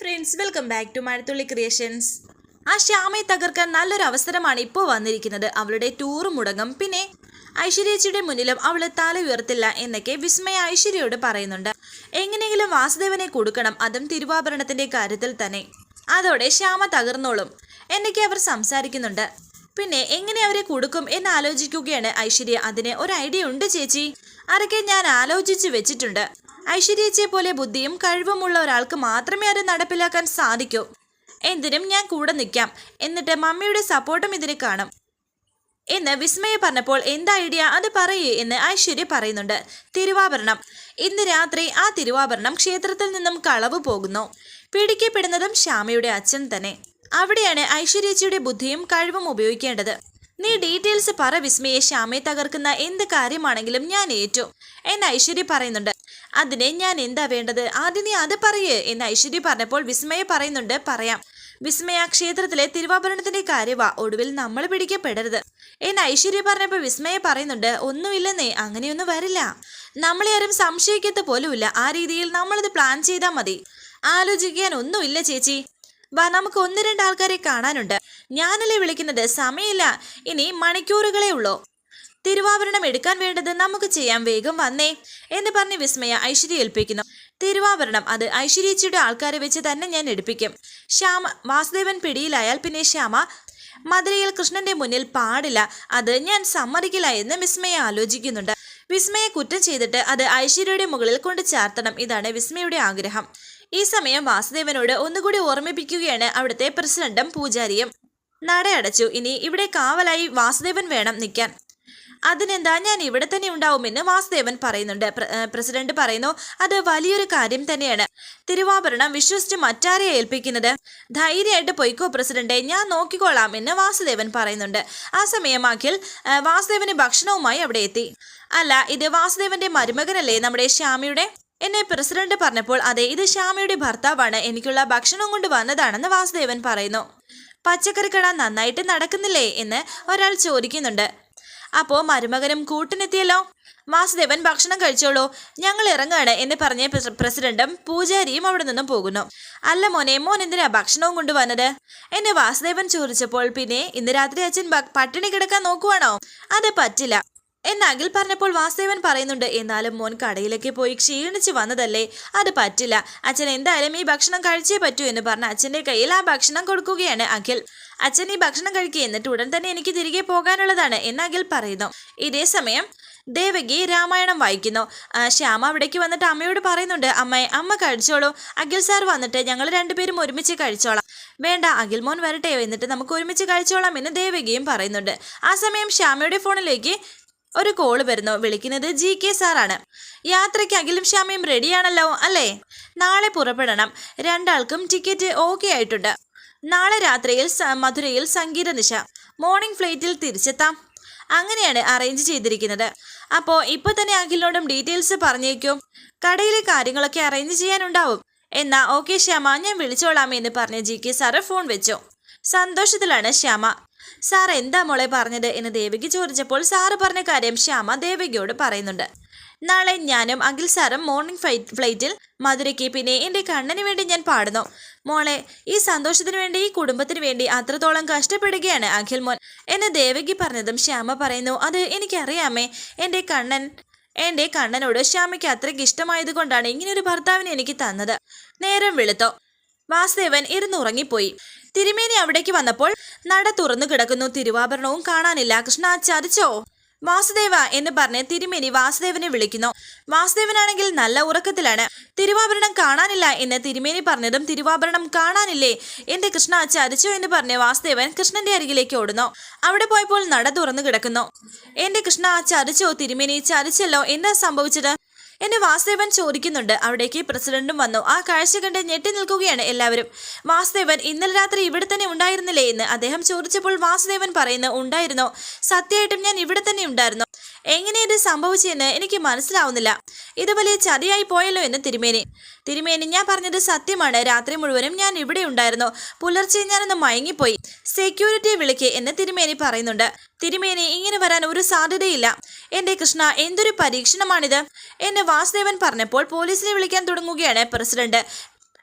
Friends welcome back to Mazhathulli creations ആ ശ്യാമയെ തകർക്കാൻ നല്ലൊരു അവസരമാണ് ഇപ്പോൾ വന്നിരിക്കുന്നത്. അവളുടെ ടൂർ മുടങ്ങും. പിന്നെ ഐശ്വര്യച്ചിയുടെ മുന്നിലും അവൾ തല ഉയർത്തില്ല എന്നൊക്കെ വിസ്മയ ഐശ്വര്യയോട് പറയുന്നുണ്ട്. എങ്ങനെയെങ്കിലും വാസുദേവനെ കൊടുക്കണം. അതും തിരുവാഭരണത്തിന്റെ കാര്യത്തിൽ തന്നെ. അതോടെ ശ്യാമ തകർന്നോളും. എന്നൊക്കെ അവർ സംസാരിക്കുന്നുണ്ട്. പിന്നെ എങ്ങനെ അവരെ കൊടുക്കും എന്ന് ആലോചിക്കുകയാണ് ഐശ്വര്യ. അതിന് ഒരു ഐഡിയ ഉണ്ട് ചേച്ചി. അതൊക്കെ ഞാൻ ആലോചിച്ച് വെച്ചിട്ടുണ്ട്. ഐശ്വര്യച്ചയെ പോലെ ബുദ്ധിയും കഴിവുമുള്ള ഒരാൾക്ക് മാത്രമേ അത് നടപ്പിലാക്കാൻ സാധിക്കൂ. എന്തിനും ഞാൻ കൂടെ നിൽക്കാം. എന്നിട്ട് മമ്മിയുടെ സപ്പോർട്ടും ഇതിന് കാണും. എന്ന് വിസ്മയ പറഞ്ഞപ്പോൾ എന്താ ഐഡിയ? അത് പറയൂ എന്ന് ഐശ്വര്യ പറയുന്നുണ്ട്. തിരുവാഭരണം. ഇന്ന് രാത്രി ആ തിരുവാഭരണം ക്ഷേത്രത്തിൽ നിന്നും കളവ് പോകുന്നു. പിടിക്കപ്പെടുന്നതും ശ്യാമയുടെ അച്ഛൻ തന്നെ. അവിടെയാണ് ഐശ്വര്യച്ചിയുടെ ബുദ്ധിയും കഴിവും ഉപയോഗിക്കേണ്ടത്. നീ ഡീറ്റെയിൽസ് പറ വിസ്മയെ ശ്യാമയെ തകർക്കുന്ന എന്ത് കാര്യമാണെങ്കിലും ഞാൻ ഏറ്റു. എന്ന് ഐശ്വര്യ പറയുന്നുണ്ട്. അതിന് ഞാൻ എന്താ വേണ്ടത്? ആദ്യം നീ അത് പറയേ എന്ന് ഐശ്വര്യ പറഞ്ഞപ്പോൾ വിസ്മയ പറയുന്നുണ്ട്. പറയാം. വിസ്മയ ക്ഷേത്രത്തിലെ തിരുവാഭരണത്തിന്റെ കാര്യവാ. ഒടുവിൽ നമ്മൾ പിടിക്കപ്പെടരുത് എന്ന് ഐശ്വര്യ പറഞ്ഞപ്പോൾ വിസ്മയ പറയുന്നുണ്ട്. ഒന്നുമില്ലെന്നേ അങ്ങനെയൊന്നും വരില്ല. നമ്മളെ ആരും സംശയിക്കത്ത പോലുമില്ല. ആ രീതിയിൽ നമ്മളത് പ്ലാൻ ചെയ്താൽ മതി. ആലോചിക്കാൻ ഒന്നുമില്ല ചേച്ചി. വാ നമുക്ക് ഒന്ന് രണ്ട് ആൾക്കാരെ കാണാനുണ്ട്. ഞാനല്ലേ വിളിക്കുന്നത്? സമയമില്ല. ഇനി മണിക്കൂറുകളേ ഉള്ളൂ. തിരുവാഭരണം എടുക്കാൻ വേണ്ടത് നമുക്ക് ചെയ്യാം വേഗം വന്നേ എന്ന് പറഞ്ഞ് വിസ്മയ ഐശ്വര്യ ഏൽപ്പിക്കുന്നു. തിരുവാഭരണം അത് ഐശ്വര്യച്ചിയുടെ ആൾക്കാരെ വെച്ച് തന്നെ ഞാൻ എടുപ്പിക്കും. ശ്യാമ വാസുദേവൻ പിടിയിലായാൽ പിന്നെ ശ്യാമ മധുരയിൽ കൃഷ്ണന്റെ മുന്നിൽ പാടില്ല. അത് ഞാൻ സമ്മതിക്കില്ല എന്ന് വിസ്മയ ആലോചിക്കുന്നുണ്ട്. വിസ്മയെ കുറ്റം ചെയ്തിട്ട് അത് ഐശ്വര്യയുടെ മുകളിൽ കൊണ്ട് ചാർത്തണം. ഇതാണ് വിസ്മയുടെ ആഗ്രഹം. ഈ സമയം വാസുദേവനോട് ഒന്നുകൂടി ഓർമ്മിപ്പിക്കുകയാണ് അവിടുത്തെ പ്രസിഡന്റും പൂജാരിയും. നടയടച്ചു. ഇനി ഇവിടെ കാവലായി വാസുദേവൻ വേണം നിൽക്കാൻ. അതിനെന്താ? ഞാൻ ഇവിടെ തന്നെ ഉണ്ടാവുമെന്ന് വാസുദേവൻ പറയുന്നുണ്ട്. പ്രസിഡന്റ് പറയുന്നു അത് വലിയൊരു കാര്യം തന്നെയാണ്. തിരുവാഭരണം വിശ്വസിച്ച് മറ്റാരെ ഏൽപ്പിക്കുന്നത്? ധൈര്യമായിട്ട് പൊയ്ക്കോ പ്രസിഡന്റ്. ഞാൻ നോക്കിക്കോളാം എന്ന് വാസുദേവൻ പറയുന്നുണ്ട്. ആ സമയം അഖിൽ വാസുദേവന് ഭക്ഷണവുമായി അവിടെ എത്തി. അല്ല ഇത് വാസുദേവന്റെ മരുമകനല്ലേ നമ്മുടെ ശ്യാമിയുടെ? എന്നെ പ്രസിഡന്റ് പറഞ്ഞപ്പോൾ അതെ ഇത് ശ്യാമയുടെ ഭർത്താവാണ്. എനിക്കുള്ള ഭക്ഷണം കൊണ്ട് വന്നതാണെന്ന് വാസുദേവൻ പറയുന്നു. പച്ചക്കറിക്കട നന്നായിട്ട് നടക്കുന്നില്ലേ? എന്ന് ഒരാൾ ചോദിക്കുന്നുണ്ട്. അപ്പോ മരുമകനും കൂട്ടിനെത്തിയല്ലോ. വാസുദേവൻ ഭക്ഷണം കഴിച്ചോളൂ. ഞങ്ങൾ ഇറങ്ങാണ് എന്ന് പറഞ്ഞ പ്രസിഡന്റും പൂജാരിയും അവിടെ നിന്നും പോകുന്നു. അല്ല മോനെ മോൻ എന്തിനാ ഭക്ഷണവും കൊണ്ടുവന്നത്? എന്നെ വാസുദേവൻ ചോദിച്ചപ്പോൾ പിന്നെ ഇന്ന് രാത്രി അച്ഛൻ പട്ടിണി കിടക്കാൻ നോക്കുവാണോ? അത് പറ്റില്ല. എന്ന് അഖിൽ പറഞ്ഞപ്പോൾ വാസുദേവൻ പറയുന്നുണ്ട് എന്നാലും മോൻ കടയിലേക്ക് പോയി ക്ഷീണിച്ച് വന്നതല്ലേ? അത് പറ്റില്ല. അച്ഛൻ എന്തായാലും ഈ ഭക്ഷണം കഴിച്ചേ പറ്റൂ എന്ന് പറഞ്ഞ് അച്ഛന്റെ കയ്യിൽ ആ ഭക്ഷണം കൊടുക്കുകയാണ് അഖിൽ. അച്ഛൻ ഈ ഭക്ഷണം കഴിക്കുക എന്നിട്ട് ഉടൻ തന്നെ എനിക്ക് തിരികെ പോകാനുള്ളതാണ് എന്ന് അഖിൽ പറയുന്നു. ഇതേ സമയം ദേവകി രാമായണം വായിക്കുന്നു. ശ്യാമ അവിടേക്ക് വന്നിട്ട് അമ്മയോട് പറയുന്നുണ്ട് അമ്മയെ അമ്മ കഴിച്ചോളൂ. അഖിൽ സാർ വന്നിട്ട് ഞങ്ങൾ രണ്ടുപേരും ഒരുമിച്ച് കഴിച്ചോളാം. വേണ്ട അഖിൽ മോൻ വരട്ടെ എന്നിട്ട് നമുക്ക് ഒരുമിച്ച് കഴിച്ചോളാം എന്ന് ദേവകിയും പറയുന്നുണ്ട്. ആ സമയം ശ്യാമയുടെ ഫോണിലേക്ക് ഒരു കോൾ വരുന്നു. വിളിക്കുന്നത് ജി കെ സാറാണ് യാത്രയ്ക്ക് അഖിലും ശ്യാമയും റെഡിയാണല്ലോ അല്ലേ? നാളെ പുറപ്പെടണം. രണ്ടാൾക്കും ടിക്കറ്റ് ഓക്കെ ആയിട്ടുണ്ട്. നാളെ രാത്രിയിൽ മധുരയിൽ സംഗീത നിശ. മോർണിംഗ് ഫ്ലൈറ്റിൽ തിരിച്ചെത്താം. അങ്ങനെയാണ് അറേഞ്ച് ചെയ്തിരിക്കുന്നത്. അപ്പോൾ ഇപ്പോൾ തന്നെ അഖിലിനോടും ഡീറ്റെയിൽസ് പറഞ്ഞേക്കും. കടയിലെ കാര്യങ്ങളൊക്കെ അറേഞ്ച് ചെയ്യാനുണ്ടാവും. എന്നാ ഓക്കെ ശ്യാമ ഞാൻ വിളിച്ചോളാം എന്ന് പറഞ്ഞ് ജി കെ സാറ് ഫോൺ വെച്ചു. സന്തോഷത്തിലാണ് ശ്യാമ. സാർ എന്താ മോളെ പറഞ്ഞത് എന്ന് ദേവിക്ക് ചോദിച്ചപ്പോൾ സാറ് പറഞ്ഞ കാര്യം ശ്യാമ ദേവികയോട് പറയുന്നുണ്ട്. നാളെ ഞാനും അഖിൽ സാറും മോർണിംഗ് ഫ്ലൈറ്റ് ഫ്ലൈറ്റിൽ മധുരയ്ക്ക് പിന്നെ എന്റെ കണ്ണന് വേണ്ടി ഞാൻ പാടുന്നു. മോളെ ഈ സന്തോഷത്തിന് വേണ്ടി ഈ കുടുംബത്തിന് വേണ്ടി അത്രത്തോളം കഷ്ടപ്പെടുകയാണ് അഖിൽ മോൻ എന്ന് ദേവകി പറഞ്ഞതും ശ്യാമ പറയുന്നു. അത് എനിക്കറിയാമേ എന്റെ കണ്ണൻ എന്റെ കണ്ണനോട് ശ്യാമയ്ക്ക് അത്രയ്ക്ക് ഇഷ്ടമായത് കൊണ്ടാണ് ഇങ്ങനൊരു ഭർത്താവിനെ എനിക്ക് തന്നത്. നേരം വെളുത്തോ. വാസുദേവൻ ഇരുന്നുറങ്ങിപ്പോയി. തിരുമേനി അവിടേക്ക് വന്നപ്പോൾ നട തുറന്നു കിടക്കുന്നു. തിരുവാഭരണവും കാണാനില്ല. കൃഷ്ണ ചതിച്ചോ? വാസുദേവ എന്ന് പറഞ്ഞ് തിരുമേനി വാസുദേവനെ വിളിക്കുന്നു. വാസുദേവനാണെങ്കിൽ നല്ല ഉറക്കത്തിലാണ്. തിരുവാഭരണം കാണാനില്ല എന്ന് തിരുമേനി പറഞ്ഞതും തിരുവാഭരണം കാണാനില്ലേ? എന്റെ കൃഷ്ണ ചതിച്ചോ എന്ന് പറഞ്ഞ് വാസുദേവൻ കൃഷ്ണന്റെ അരികിലേക്ക് ഓടുന്നു. അവിടെ പോയപ്പോൾ നട തുറന്നു കിടക്കുന്നു. എന്റെ കൃഷ്ണ ചതിച്ചോ? തിരുമേനി ചതിച്ചല്ലോ? എന്താ സംഭവിച്ചത്? എന്നെ വാസുദേവൻ ചോദിക്കുന്നുണ്ട്. അവിടേക്ക് പ്രസിഡന്റും വന്നു. ആ കാഴ്ച കണ്ട് ഞെട്ടി നിൽക്കുകയാണ് എല്ലാവരും. വാസുദേവൻ ഇന്നലെ രാത്രി ഇവിടെ തന്നെ ഉണ്ടായിരുന്നില്ലേ എന്ന് അദ്ദേഹം ചോദിച്ചപ്പോൾ വാസുദേവൻ പറയുന്നു ഉണ്ടായിരുന്നു. സത്യമായിട്ടും ഞാൻ ഇവിടെ തന്നെ ഉണ്ടായിരുന്നു. എങ്ങനെ ഇത് സംഭവിച്ചെന്ന് എനിക്ക് മനസ്സിലാവുന്നില്ല. ഇത് വലിയ ചതിയായി പോയല്ലോ എന്ന് തിരുമേനി. തിരുമേനി ഞാൻ പറഞ്ഞത് സത്യമാണ്. രാത്രി മുഴുവനും ഞാൻ ഇവിടെ ഉണ്ടായിരുന്നു. പുലർച്ചെ ഞാനൊന്ന് മയങ്ങിപ്പോയി. സെക്യൂരിറ്റിയെ വിളിക്കേ എന്ന് തിരുമേനി പറയുന്നുണ്ട്. തിരുമേനി ഇങ്ങനെ വരാൻ ഒരു സാധ്യതയില്ല. എന്റെ കൃഷ്ണ എന്തൊരു പരീക്ഷണമാണിത്? എന്ന് വാസുദേവൻ പറഞ്ഞപ്പോൾ പോലീസിനെ വിളിക്കാൻ തുടങ്ങുകയാണ് പ്രസിഡന്റ്.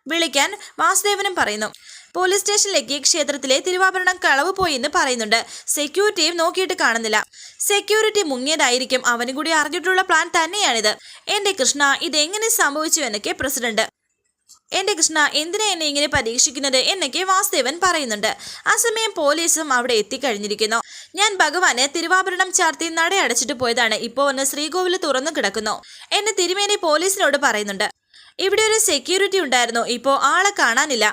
വിളിക്കാൻ വാസുദേവനും പറയുന്നു. പോലീസ് സ്റ്റേഷനിലേക്ക് ക്ഷേത്രത്തിലെ തിരുവാഭരണം കളവ് എന്ന് പറയുന്നുണ്ട്. സെക്യൂരിറ്റിയും നോക്കിയിട്ട് കാണുന്നില്ല. സെക്യൂരിറ്റി മുങ്ങിയതായിരിക്കും. അവനും കൂടി അറിഞ്ഞിട്ടുള്ള പ്ലാൻ തന്നെയാണിത്. എന്റെ കൃഷ്ണ ഇതെങ്ങനെ സംഭവിച്ചു എന്നൊക്കെ പ്രസിഡന്റ് എന്റെ കൃഷ്ണ എന്തിനാ എന്നെ ഇങ്ങനെ പരീക്ഷിക്കുന്നത്? എന്നൊക്കെ വാസുദേവൻ പറയുന്നുണ്ട്. ആ സമയം പോലീസും അവിടെ എത്തിക്കഴിഞ്ഞിരിക്കുന്നു. ഞാൻ ഭഗവാന് തിരുവാഭരണം ചാർത്തി നട അടച്ചിട്ട് പോയതാണ്. ഇപ്പോ ഒന്ന് ശ്രീകോവിൽ തുറന്നു കിടക്കുന്നു. എന്നെ തിരുമേനി പോലീസിനോട് പറയുന്നുണ്ട്. ഇവിടെ ഒരു സെക്യൂരിറ്റി ഉണ്ടായിരുന്നു. ഇപ്പോൾ ആളെ കാണാനില്ല.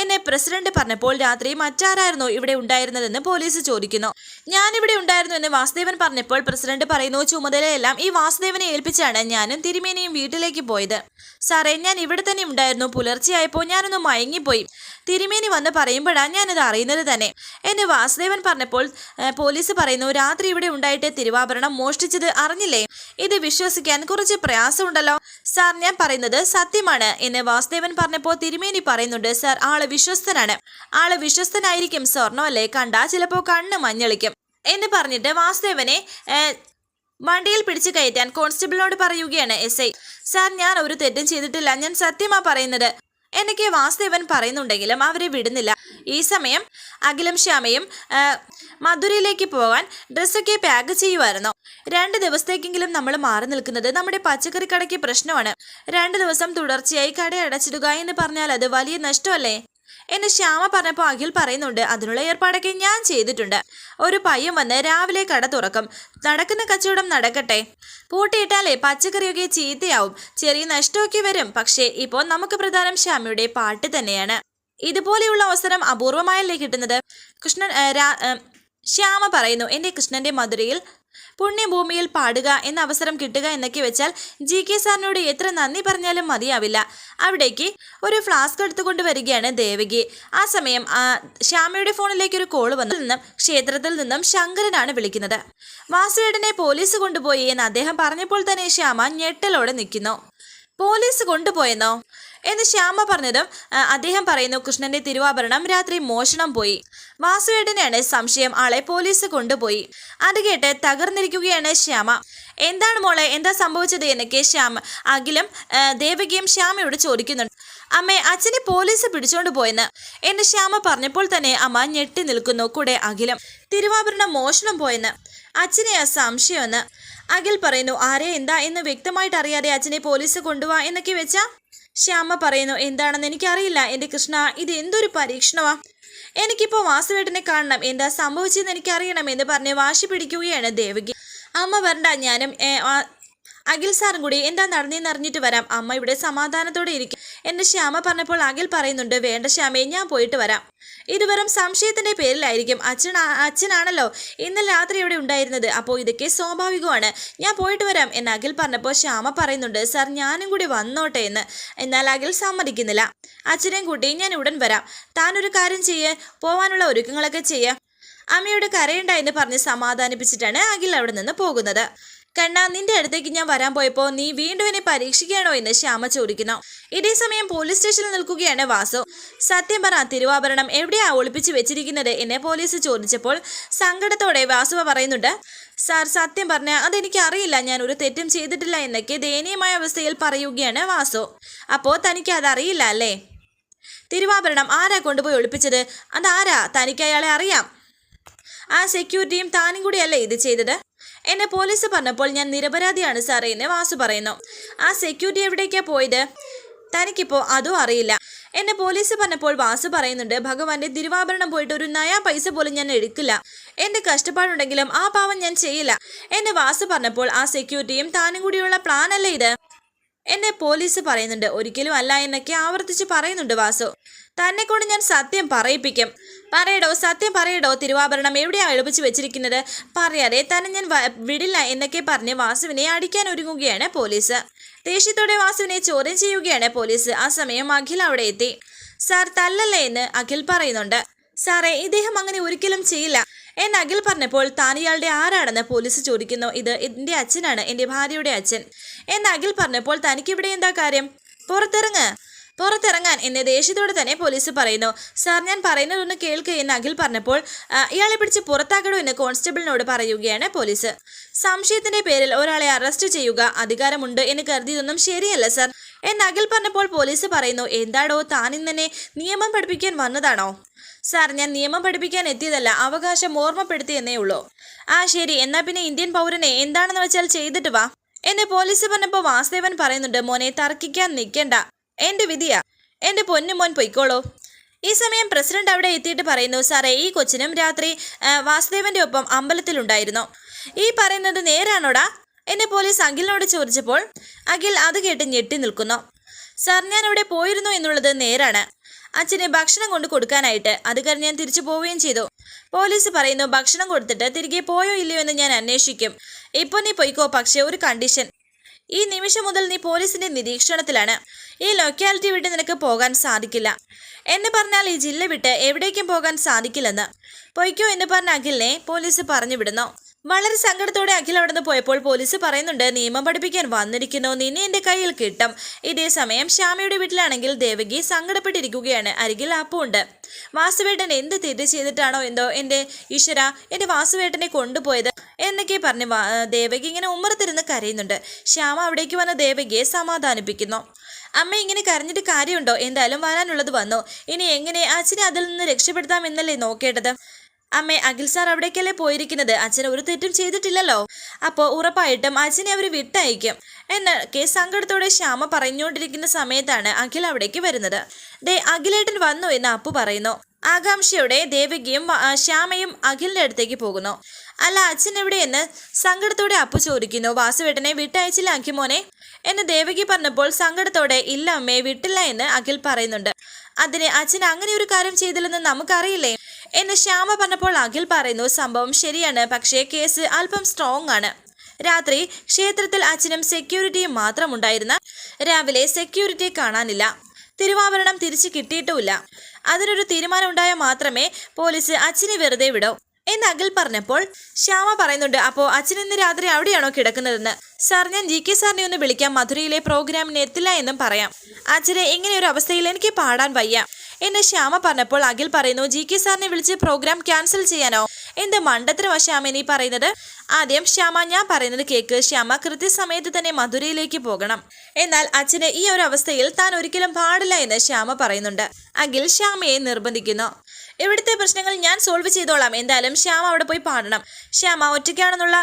എന്നെ പ്രസിഡന്റ് പറഞ്ഞപ്പോൾ രാത്രി മറ്റാരായിരുന്നു ഇവിടെ ഉണ്ടായിരുന്നതെന്ന് പോലീസ് ചോദിക്കുന്നു. ഞാനിവിടെ ഉണ്ടായിരുന്നു എന്ന് വാസുദേവൻ പറഞ്ഞപ്പോൾ പ്രസിഡന്റ് പറയുന്നു ചുമതലയെല്ലാം ഈ വാസുദേവനെ ഏൽപ്പിച്ചാണ് ഞാനും തിരുമേനിയും വീട്ടിലേക്ക് പോയത്. സാറേ ഞാൻ ഇവിടെ തന്നെ ഉണ്ടായിരുന്നു. പുലർച്ചെയായപ്പോൾ ഞാനൊന്ന് മയങ്ങിപ്പോയി. തിരുമേനി വന്ന് പറയുമ്പോഴാണ് ഞാനത് അറിയുന്നത് തന്നെ. എന്നെ വാസുദേവൻ പറഞ്ഞപ്പോൾ പോലീസ് പറയുന്നു രാത്രി ഇവിടെ ഉണ്ടായിട്ട് തിരുവാഭരണം മോഷ്ടിച്ചത് അറിഞ്ഞില്ലേ? ഇത് വിശ്വസിക്കാൻ കുറച്ച് പ്രയാസമുണ്ടല്ലോ. സാർ ഞാൻ പറയുന്നത് സത്യമാണ് എന്ന് വാസുദേവൻ പറഞ്ഞപ്പോൾ തിരുമേനി പറയുന്നുണ്ട് സർ ആൾ വിശ്വസ്തനാണ്. ആൾ വിശ്വസ്തനായിരിക്കും സ്വർണമല്ലേ കണ്ടാ ചിലപ്പോൾ കണ്ണ് മഞ്ഞളിക്കും. എന്ന് പറഞ്ഞിട്ട് വാസുദേവനെ വണ്ടിയിൽ പിടിച്ചു കയറ്റാൻ കോൺസ്റ്റബിളിനോട് പറയുകയാണ് എസ് ഐ. സാർ ഞാൻ ഒരു തെറ്റും ചെയ്തിട്ടില്ല. ഞാൻ സത്യമാ പറയുന്നത്. എന്നൊക്കെ വാസുദേവൻ പറയുന്നുണ്ടെങ്കിലും അവരെ വിടുന്നില്ല. ഈ സമയം അഖിലും ശ്യാമയും മധുരയിലേക്ക് പോകാൻ ഡ്രസ്സൊക്കെ പാക്ക് ചെയ്യുമായിരുന്നു രണ്ട് ദിവസത്തേക്കെങ്കിലും നമ്മൾ മാറി നിൽക്കുന്നത് നമ്മുടെ പച്ചക്കറി കടയ്ക്ക് പ്രശ്നമാണ്. രണ്ട് ദിവസം തുടർച്ചയായി കട അടച്ചിടുക എന്ന് പറഞ്ഞാൽ അത് വലിയ നഷ്ടമല്ലേ? എന്ന് ശ്യാമ പറഞ്ഞപ്പോൾ അഖിൽ പറയുന്നുണ്ട് അതിനുള്ള ഏർപ്പാടൊക്കെ ഞാൻ ചെയ്തിട്ടുണ്ട്. ഒരു പയ്യൻ വന്ന് രാവിലെ കട തുറക്കും. നടക്കുന്ന കച്ചവടം നടക്കട്ടെ. പൂട്ടിയിട്ടാലേ പച്ചക്കറിയൊക്കെ ചീത്തയാവും. ചെറിയ നഷ്ടമൊക്കെ വരും. പക്ഷേ ഇപ്പോൾ നമുക്ക് പ്രധാനം ശ്യാമയുടെ പാട്ട് തന്നെയാണ്. ഇതുപോലെയുള്ള അവസരം അപൂർവമായല്ലേ കിട്ടുന്നത്? കൃഷ്ണൻ ശ്യാമ പറയുന്നു എന്റെ കൃഷ്ണന്റെ മധുരയിൽ പുണ്യഭൂമിയിൽ പാടുക എന്ന അവസരം കിട്ടുക എന്നൊക്കെ വെച്ചാൽ ജി. കെ. സാറിനോട് എത്ര നന്ദി പറഞ്ഞാലും മതിയാവില്ല. അവിടേക്ക് ഒരു ഫ്ലാസ്ക് എടുത്തുകൊണ്ട് വരികയാണ് ദേവകി. ആ സമയം ശ്യാമയുടെ ഫോണിലേക്ക് ഒരു കോൾ വന്നു. നിന്നും ക്ഷേത്രത്തിൽ നിന്നും ശങ്കരനാണ് വിളിക്കുന്നത്. വാസുവേടനെ പോലീസ് കൊണ്ടുപോയി എന്ന് അദ്ദേഹം പറഞ്ഞപ്പോൾ തന്നെ ശ്യാമ ഞെട്ടലോടെ നിൽക്കുന്നു. പോലീസ് കൊണ്ടുപോയെന്നോ? എന്ന് ശ്യാമ പറഞ്ഞതും അദ്ദേഹം പറയുന്നു കൃഷ്ണന്റെ തിരുവാഭരണം രാത്രി മോഷണം പോയി. വാസുവേട്ടനെയാണ് സംശയം ആളെ പോലീസ് കൊണ്ടുപോയി. അത് കേട്ട് തകർന്നിരിക്കുകയാണ് ശ്യാമ. എന്താണ് മോളെ എന്താ സംഭവിച്ചത്? എന്നൊക്കെ ശ്യാമ അഖിലും ദേവകിയും ശ്യാമയോട് ചോദിക്കുന്നുണ്ട്. അമ്മേ അച്ഛനെ പോലീസ് പിടിച്ചോണ്ട് പോയെന്ന്. എന്ന് ശ്യാമ പറഞ്ഞപ്പോൾ തന്നെ അമ്മ ഞെട്ടി നിൽക്കുന്നു കൂടെ അഖിലും. തിരുവാഭരണം മോഷണം പോയെന്ന്. അച്ഛനെ ആ സംശയമെന്ന്. അഖിൽ പറയുന്നു ആരെ എന്താ എന്ന് വ്യക്തമായിട്ട് അറിയാതെ അച്ഛനെ പോലീസ് കൊണ്ടുപോവാ എന്നൊക്കെ വെച്ചാ? ശ്യാമ പറയുന്നു എന്താണെന്ന് എനിക്കറിയില്ല. എന്റെ കൃഷ്ണ ഇത് എന്തൊരു പരീക്ഷണമാ? എനിക്കിപ്പോൾ വാസുവേട്ടനെ കാണണം. എന്താ സംഭവിച്ചതെന്ന് എനിക്കറിയണം എന്ന് പറഞ്ഞ് വാശി പിടിക്കുകയാണ് ദേവകി. അമ്മ വരണ്ട ഞാനും അഖിൽ സാറും കൂടി എന്താ നടന്നേന്ന് അറിഞ്ഞിട്ട് വരാം. അമ്മ ഇവിടെ സമാധാനത്തോടെ ഇരിക്കും എന്റെ ശ്യാമ പറഞ്ഞപ്പോൾ അഖിൽ പറയുന്നുണ്ട് വേണ്ട ശ്യാമയെ ഞാൻ പോയിട്ട് വരാം. ഇത് വെറും സംശയത്തിന്റെ പേരിലായിരിക്കും. അച്ഛൻ അച്ഛനാണല്ലോ ഇന്നലെ രാത്രി ഇവിടെ ഉണ്ടായിരുന്നത്. അപ്പോൾ ഇതൊക്കെ സ്വാഭാവികമാണ്. ഞാൻ പോയിട്ട് വരാം എന്ന് അഖിൽ പറഞ്ഞപ്പോൾ ശ്യാമ പറയുന്നുണ്ട് സാർ ഞാനും കൂടി വന്നോട്ടെ എന്ന്. എന്നാൽ അഖിൽ സമ്മതിക്കുന്നില്ല. അച്ഛനെയും കൂട്ടി ഞാൻ ഉടൻ വരാം. താനൊരു കാര്യം ചെയ്യേ പോവാനുള്ള ഒരുക്കങ്ങളൊക്കെ ചെയ്യാം. അമ്മയോട് കരയണ്ട എന്ന് പറഞ്ഞ് സമാധാനിപ്പിച്ചിട്ടാണ് അഖിൽ അവിടെ നിന്ന് പോകുന്നത്. കണ്ണ നിന്റെ അടുത്തേക്ക് ഞാൻ വരാൻ പോയപ്പോൾ നീ വീണ്ടും എന്നെ പരീക്ഷിക്കുകയാണോ എന്ന് ശ്യാമ ചോദിക്കുന്നു. ഇതേ സമയം പോലീസ് സ്റ്റേഷനിൽ നിൽക്കുകയാണ് വാസു. സത്യം പറ തിരുവാഭരണം എവിടെയാ ഒളിപ്പിച്ചു വെച്ചിരിക്കുന്നത് എന്നെ പോലീസ് ചോദിച്ചപ്പോൾ സങ്കടത്തോടെ വാസുവ പറയുന്നുണ്ട് സാർ സത്യം പറഞ്ഞ അതെനിക്ക് അറിയില്ല ഞാൻ ഒരു തെറ്റും ചെയ്തിട്ടില്ല എന്നൊക്കെ ദയനീയമായ അവസ്ഥയിൽ പറയുകയാണ് വാസു. അപ്പോ തനിക്ക് അതറിയില്ല അല്ലേ? തിരുവാഭരണം ആരാ കൊണ്ടുപോയി ഒളിപ്പിച്ചത്? അതാരാ? തനിക്ക് അയാളെ അറിയാം. ആ സെക്യൂരിറ്റിയും താനും കൂടിയല്ലേ ഇത് ചെയ്തത്? എന്നെ പോലീസ് പറഞ്ഞപ്പോൾ ഞാൻ നിരപരാധിയാണ് സാറേ എന്ന് വാസു പറയുന്നു. ആ സെക്യൂരിറ്റി എവിടേക്കാ പോയത്? തനിക്കിപ്പോൾ അതും അറിയില്ല. എന്നെ പോലീസ് പറഞ്ഞപ്പോൾ വാസു പറയുന്നുണ്ട് ഭഗവാന്റെ തിരുവാഭരണം പോയിട്ട് ഒരു നയാ പൈസ പോലും ഞാൻ എടുക്കില്ല. എന്റെ കഷ്ടപ്പാടുണ്ടെങ്കിലും ആ പാവം ഞാൻ ചെയ്യില്ല. എന്നെ വാസു പറഞ്ഞപ്പോൾ ആ സെക്യൂരിറ്റിയും താനും കൂടിയുള്ള പ്ലാനല്ലേ ഇത്? എന്നെ പോലീസ് പറയുന്നുണ്ട്. ഒരിക്കലും അല്ല എന്നൊക്കെ ആവർത്തിച്ച് പറയുന്നുണ്ട് വാസു. തന്നെ കൊണ്ട് ഞാൻ സത്യം പറയിപ്പിക്കും. പറയടോ സത്യം പറയടോ തിരുവാഭരണം എവിടെയാണ് എളുപ്പിച്ച് വെച്ചിരിക്കുന്നത്? പറയാതെ തന്നെ ഞാൻ വിടില്ല എന്നൊക്കെ പറഞ്ഞ് വാസുവിനെ അടിക്കാൻ ഒരുങ്ങുകയാണ് പോലീസ്. ദേഷ്യത്തോടെ വാസുവിനെ ചോദ്യം ചെയ്യുകയാണ് പോലീസ്. ആ സമയം അഖിൽ അവിടെ എത്തി. സാർ തല്ലല്ലേ എന്ന് അഖിൽ പറയുന്നുണ്ട്. സാറേ ഇദ്ദേഹം അങ്ങനെ ഒരിക്കലും ചെയ്യില്ല. എന്ന് അഖിൽ പറഞ്ഞപ്പോൾ താൻ ഇയാളുടെ ആരാണെന്ന് പോലീസ് ചോദിക്കുന്നു. ഇത് എന്റെ അച്ഛനാണ് എന്റെ ഭാര്യയുടെ അച്ഛൻ. എന്ന് അഖിൽ പറഞ്ഞപ്പോൾ തനിക്കിവിടെ എന്താ കാര്യം? പുറത്തിറങ്ങ്. പുറത്തിറങ്ങാൻ എന്നെ ദേഷ്യത്തോടെ തന്നെ പോലീസ് പറയുന്നു. സാർ ഞാൻ പറയുന്നതൊന്ന് കേൾക്കുക എന്ന് അഖിൽ പറഞ്ഞപ്പോൾ ഇയാളെ പിടിച്ച് പുറത്താക്കണോ എന്ന് കോൺസ്റ്റബിളിനോട് പറയുകയാണ് പോലീസ്. സംശയത്തിന്റെ പേരിൽ ഒരാളെ അറസ്റ്റ് ചെയ്യുക അധികാരമുണ്ട് എന്ന് കരുതിയതൊന്നും ശരിയല്ല സാർ. എന്ന് അഖിൽ പറഞ്ഞപ്പോൾ പോലീസ് പറയുന്നു എന്താടോ താൻ ഇന്നെ നിയമം പഠിപ്പിക്കാൻ വന്നതാണോ? സാർ ഞാൻ നിയമം പഠിപ്പിക്കാൻ എത്തിയതല്ല അവകാശം ഓർമ്മപ്പെടുത്തി എന്നേ ഉള്ളൂ. ആ ശരി. എന്നാ പിന്നെ ഇന്ത്യൻ പൗരനെ എന്താണെന്ന് വെച്ചാൽ ചെയ്തിട്ട് വാ. എന്നെ പോലീസ് പറഞ്ഞപ്പോൾ വാസുദേവൻ പറയുന്നുണ്ട് മോനെ തർക്കിക്കാൻ നിൽക്കണ്ട. എന്റെ വിധിയാ. എന്റെ പൊന്നു മോൻ പൊയ്ക്കോളൂ. ഈ സമയം പ്രസിഡന്റ് അവിടെ എത്തിയിട്ട് പറയുന്നു സാറേ ഈ കൊച്ചിനും രാത്രി വാസുദേവന്റെ ഒപ്പം അമ്പലത്തിലുണ്ടായിരുന്നു ഈ പറയുന്നത് നേരാണോടാ? എന്നെ പോലീസ് അഖിലിനോട് ചോദിച്ചപ്പോൾ അഖിൽ അത് കേട്ട് ഞെട്ടി നിൽക്കുന്നു. സാർ ഞാൻ അവിടെ പോയിരുന്നു എന്നുള്ളത് നേരാണ്. അച്ഛന് ഭക്ഷണം കൊണ്ട് കൊടുക്കാനായിട്ട്. അത് കഴിഞ്ഞ് ഞാൻ തിരിച്ചു പോവുകയും ചെയ്തു. പോലീസ് പറയുന്നു ഭക്ഷണം കൊടുത്തിട്ട് തിരികെ പോയോ ഇല്ലയോ എന്ന് ഞാൻ അന്വേഷിക്കും. ഇപ്പോൾ നീ പൊയ്ക്കോ പക്ഷേ ഒരു കണ്ടീഷൻ. ഈ നിമിഷം മുതൽ നീ പോലീസിന്റെ നിരീക്ഷണത്തിലാണ്. ഈ ലൊക്കാലിറ്റി വിട്ട് നിനക്ക് പോകാൻ സാധിക്കില്ല. എന്ന് പറഞ്ഞാൽ ഈ ജില്ല വിട്ട് എവിടേക്കും പോകാൻ സാധിക്കില്ലെന്ന്. പൊയ്ക്കോ എന്ന് പറഞ്ഞ അഖിലിനെ പോലീസ് പറഞ്ഞു വിടുന്നു. വളരെ സങ്കടത്തോടെ അഖിൽ അവിടെ നിന്ന് പോയപ്പോൾ പോലീസ് പറയുന്നുണ്ട് നിയമം പഠിപ്പിക്കാൻ വന്നിരിക്കുന്നു. നിന്നെ എന്റെ കയ്യിൽ കിട്ടും. ഇതേ സമയം ശ്യാമയുടെ വീട്ടിലാണെങ്കിൽ ദേവകി സങ്കടപ്പെട്ടിരിക്കുകയാണ്. അരികിൽ അപ്പുണ്ട്. വാസുവേട്ടൻ എന്ത് തെറ്റ് ചെയ്തിട്ടാണോ എന്തോ എന്റെ ഈശ്വര എന്റെ വാസുവേട്ടനെ കൊണ്ടുപോയത്? എന്നൊക്കെ പറഞ്ഞ് ദേവകി ഇങ്ങനെ ഉമ്മറത്തിരുന്ന് കരയുന്നുണ്ട്. ശ്യാമ അവിടേക്ക് വന്ന ദേവകിയെ സമാധാനിപ്പിക്കുന്നു. അമ്മ ഇങ്ങനെ കരഞ്ഞിട്ട് കാര്യമുണ്ടോ? എന്തായാലും വരാനുള്ളത് വന്നു. ഇനി എങ്ങനെ അച്ഛനെ അതിൽ നിന്ന് രക്ഷപ്പെടുത്താമെന്നല്ലേ നോക്കേണ്ടത്? അമ്മേ അഖിൽ സാർ അവിടേക്കല്ലേ പോയിരിക്കുന്നത്? അച്ഛൻ ഒരു തെറ്റും ചെയ്തിട്ടില്ലല്ലോ. അപ്പോൾ ഉറപ്പായിട്ടും അച്ഛനെ അവർ വിട്ടയക്കും. എന്നൊക്കെ സങ്കടത്തോടെ ശ്യാമ പറഞ്ഞുകൊണ്ടിരിക്കുന്ന സമയത്താണ് അഖിൽ അവിടേക്ക് വരുന്നത്. ദേ അഖിലേട്ടൻ വന്നു എന്ന് അപ്പു പറയുന്നു. ആകാംക്ഷയോടെ ദേവികയും ശ്യാമയും അഖിലിന്റെ അടുത്തേക്ക് പോകുന്നു. അല്ല അച്ഛൻ എവിടെയെന്ന് സങ്കടത്തോടെ അപ്പു ചോദിക്കുന്നു. വാസുവേട്ടനെ വിട്ടയച്ചില്ല അഖിമോനെ എന്ന് ദേവകി പറഞ്ഞപ്പോൾ സങ്കടത്തോടെ ഇല്ല അമ്മേ വിട്ടില്ല എന്ന് അഖിൽ പറയുന്നുണ്ട്. അതിന് അച്ഛൻ അങ്ങനെ ഒരു കാര്യം ചെയ്തില്ലെന്ന് നമുക്കറിയില്ലേ? എന്ന് ശ്യാമ പറഞ്ഞപ്പോൾ അഖിൽ പറയുന്നു സംഭവം ശരിയാണ് പക്ഷേ കേസ് അല്പം സ്ട്രോങ് ആണ്. രാത്രി ക്ഷേത്രത്തിൽ അച്ഛനും സെക്യൂരിറ്റിയും മാത്രമുണ്ടായിരുന്ന രാവിലെ സെക്യൂരിറ്റിയെ കാണാനില്ല. തിരുവാഭരണം തിരിച്ചു കിട്ടിയിട്ടുമില്ല. അതിനൊരു തീരുമാനം ഉണ്ടായാൽ മാത്രമേ പോലീസ് അച്ഛനെ വെറുതെ വിടൂ. എന്ന് അഖിൽ പറഞ്ഞപ്പോൾ ശ്യാമ പറയുന്നുണ്ട് അപ്പോൾ അച്ഛൻ ഇന്ന് രാത്രി അവിടെയാണോ കിടക്കുന്നതെന്ന്? സാർ ഞാൻ ജി കെ സാറിനെ ഒന്ന് വിളിക്കാം. മധുരയിലെ പ്രോഗ്രാമിന് എത്തില്ല എന്നും പറയാം. അച്ഛനെ ഇങ്ങനെ ഒരു അവസ്ഥയിൽ എനിക്ക് പാടാൻ വയ്യ. എന്ന് ശ്യാമ പറഞ്ഞപ്പോൾ അഖിൽ പറയുന്നു ജി കെ സാറിനെ വിളിച്ച് പ്രോഗ്രാം ക്യാൻസൽ ചെയ്യാനോ? എന്ത് മണ്ടത്തരമാ ശ്യാമ നീ പറയുന്നത്. ആദ്യം ശ്യാമ ഞാൻ പറയുന്നത് കേക്ക്. ശ്യാമ കൃത്യസമയത്ത് തന്നെ മധുരയിലേക്ക് പോകണം. എന്നാൽ അച്ഛന് ഈ ഒരു അവസ്ഥയിൽ താൻ ഒരിക്കലും പാടില്ല എന്ന് ശ്യാമ പറയുന്നുണ്ട്. അഖിൽ ശ്യാമയെ നിർബന്ധിക്കുന്നു. ഇവിടുത്തെ പ്രശ്നങ്ങൾ ഞാൻ സോൾവ് ചെയ്തോളാം. എന്തായാലും ശ്യാമ അവിടെ പോയി പാടണം. ശ്യാമ ഒറ്റയ്ക്കാണെന്നുള്ള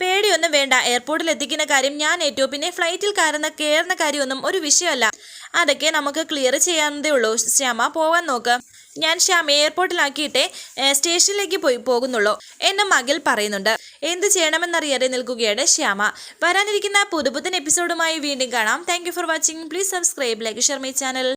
പേടിയൊന്നും വേണ്ട. എയർപോർട്ടിൽ എത്തിക്കുന്ന കാര്യം ഞാൻ ഏറ്റു. പിന്നെ ഫ്ലൈറ്റിൽ കയറുന്ന കയറുന്ന കാര്യമൊന്നും ഒരു വിഷയമല്ല. അതൊക്കെ നമുക്ക് ക്ലിയർ ചെയ്യാവുന്നതേ ഉള്ളൂ. ശ്യാമ പോവാൻ നോക്ക്. ഞാൻ ശ്യാമ എയർപോർട്ടിലാക്കിയിട്ടേ സ്റ്റേഷനിലേക്ക് പോയി പോകുന്നുള്ളൂ. എന്ന് മകൾ പറയുന്നുണ്ട്. എന്ത് ചെയ്യണമെന്നറിയാതെ നിൽക്കുകയാണ് ശ്യാമ. വരാനിരിക്കുന്ന പുതുപുത്തൻ എപ്പിസോഡുമായി വീണ്ടും കാണാം. Thank for watching please subscribe like share my channel